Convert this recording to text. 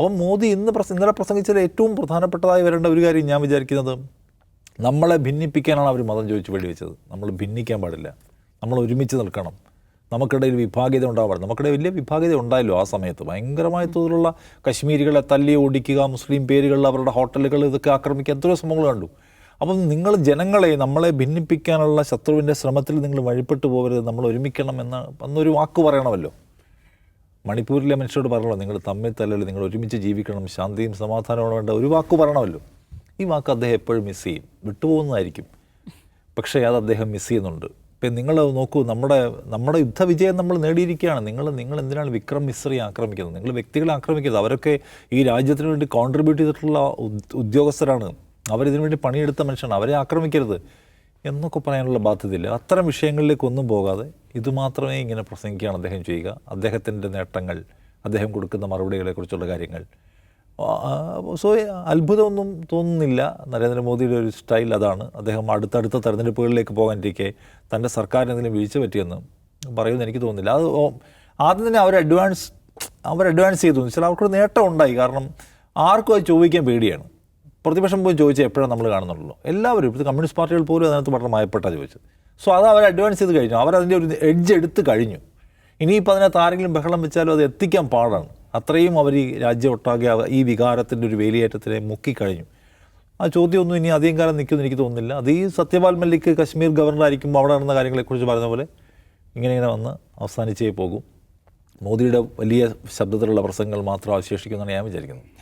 അപ്പം മോദി ഇന്ന് പ്രസ ഇന്നലെ പ്രസംഗിച്ചതിൽ ഏറ്റവും പ്രധാനപ്പെട്ടതായി വരേണ്ട ഒരു കാര്യം ഞാൻ വിചാരിക്കുന്നത് നമ്മളെ ഭിന്നിപ്പിക്കാനാണ് അവർ മതം ചോദിച്ച് വെടിവെച്ചത്. നമ്മൾ ഭിന്നിക്കാൻ പാടില്ല. നമ്മൾ ഒരുമിച്ച് നിൽക്കണം. നമുക്കിടയിൽ വിഭാഗ്യത ഉണ്ടാവാറ് നമുക്കിടയിൽ വലിയ വിഭാഗ്യത ഉണ്ടായല്ലോ ആ സമയത്ത്. ഭയങ്കരമായ തോതിലുള്ള കശ്മീരികളെ തല്ലി ഓടിക്കുക മുസ്ലിം പേരുകളിൽ അവരുടെ ഹോട്ടലുകൾ ഇതൊക്കെ ആക്രമിക്കുക എത്രയോ സംഭവങ്ങൾ കണ്ടു. അപ്പം നിങ്ങൾ ജനങ്ങളെ നമ്മളെ ഭിന്നിപ്പിക്കാനുള്ള ശത്രുവിന്റെ ശ്രമത്തിൽ നിങ്ങൾ വഴിപ്പെട്ടു പോകരുത്. നമ്മൾ ഒരുമിക്കണം എന്ന അന്നൊരു വാക്ക് പറയണമല്ലോ. മണിപ്പൂരിലെ മനുഷ്യരോട് പറഞ്ഞല്ലോ നിങ്ങൾ തമ്മിൽ തല്ലല്ലോ നിങ്ങൾ ഒരുമിച്ച് ജീവിക്കണം ശാന്തിയും സമാധാനവും വേണ്ട ഒരു വാക്ക് പറയണമല്ലോ. ഈ വാക്ക് അദ്ദേഹം എപ്പോഴും മിസ് ചെയ്യും. വിട്ടുപോകുന്നതായിരിക്കും. പക്ഷേ അത് അദ്ദേഹം മിസ് ചെയ്യുന്നുണ്ട്. ഇപ്പം നിങ്ങൾ നോക്കൂ നമ്മുടെ നമ്മുടെ യുദ്ധവിജയം നമ്മൾ നേടിയിരിക്കുകയാണ്. നിങ്ങൾ നിങ്ങൾ എന്തിനാണ് വിക്രം മിശ്രയെ ആക്രമിക്കുന്നത്? നിങ്ങൾ വ്യക്തികളെ ആക്രമിക്കുന്നത്. അവരൊക്കെ ഈ രാജ്യത്തിന് വേണ്ടി കോൺട്രിബ്യൂട്ട് ചെയ്തിട്ടുള്ള ഉദ്- ഉദ്യോഗസ്ഥരാണ്. അവരിതിനു വേണ്ടി പണിയെടുത്ത മനുഷ്യരാണ്. അവരെ ആക്രമിക്കരുത്. എന്നൊക്കെ പറയാനുള്ള ബാധ്യതയില്ല. അത്തരം വിഷയങ്ങളിലേക്ക് ഒന്നും ഇതുമാത്രമേ ഇങ്ങനെ പ്രസംഗിക്കുകയാണ് അദ്ദേഹം ചെയ്യുക. അദ്ദേഹത്തിന്റെ നേട്ടങ്ങൾ അദ്ദേഹം കൊടുക്കുന്ന മറുപടികളെക്കുറിച്ചുള്ള കാര്യങ്ങൾ. സോ അത്ഭുതമൊന്നും തോന്നുന്നില്ല. നരേന്ദ്രമോദിയുടെ ഒരു സ്റ്റൈൽ അതാണ്. അദ്ദേഹം അടുത്തടുത്ത തെരഞ്ഞെടുപ്പുകളിലേക്ക് പോകാനിരിക്കെ തന്റെ സർക്കാരിന് എന്തെങ്കിലും വീഴ്ച പറ്റിയെന്ന് പറയുമെന്ന് എനിക്ക് തോന്നുന്നില്ല. അത് ആദ്യം തന്നെ അവർ അഡ്വാൻസ് അവർ അഡ്വാൻസ് ചെയ്തു. ചില അവർക്കൊരു നേട്ടം ഉണ്ടായി. കാരണം ആർക്കും അത് ചോദിക്കാൻ പേടിയാണ്. പ്രതിപക്ഷം പോയി ചോദിച്ചാൽ എപ്പോഴാണ് നമ്മൾ കാണുന്നുള്ളൂ. എല്ലാവരും ഇപ്പോഴത്തെ കമ്മ്യൂണിസ്റ്റ് പാർട്ടികൾ പോലും അതിനകത്ത് വളരെ മയപ്പെട്ടാണ് ചോദിച്ചത്. സോ അത് അവർ അഡ്വാൻസ് ചെയ്ത് കഴിഞ്ഞു. അവരതിന്റെ ഒരു എഡ്ജ് എടുത്ത് കഴിഞ്ഞു. ഇനിയിപ്പോൾ അതിനകത്ത് ആരെങ്കിലും ബഹളം വെച്ചാലും അത് എത്തിക്കാൻ പാടാണ്. അത്രയും അവർ ഈ രാജ്യം ഒട്ടാകെ ഈ വികാരത്തിന്റെ ഒരു വേലിയേറ്റത്തിനെ മുക്കിക്കഴിഞ്ഞു. ആ ചോദ്യമൊന്നും ഇനി അധികം കാലം നിൽക്കുമെന്ന് എനിക്ക് തോന്നുന്നില്ല. അത് ഈ സത്യപാൽ മല്ലിക്ക് കശ്മീർ ഗവർണറായിരിക്കുമ്പോൾ അവിടെ നടന്ന കാര്യങ്ങളെക്കുറിച്ച് പറഞ്ഞ പോലെ ഇങ്ങനെ ഇങ്ങനെ വന്ന് അവസാനിച്ചേ പോകും. മോദിയുടെ വലിയ ശബ്ദത്തിലുള്ള പ്രസംഗങ്ങൾ മാത്രം അവശേഷിക്കുമെന്നാണ് ഞാൻ വിചാരിക്കുന്നത്.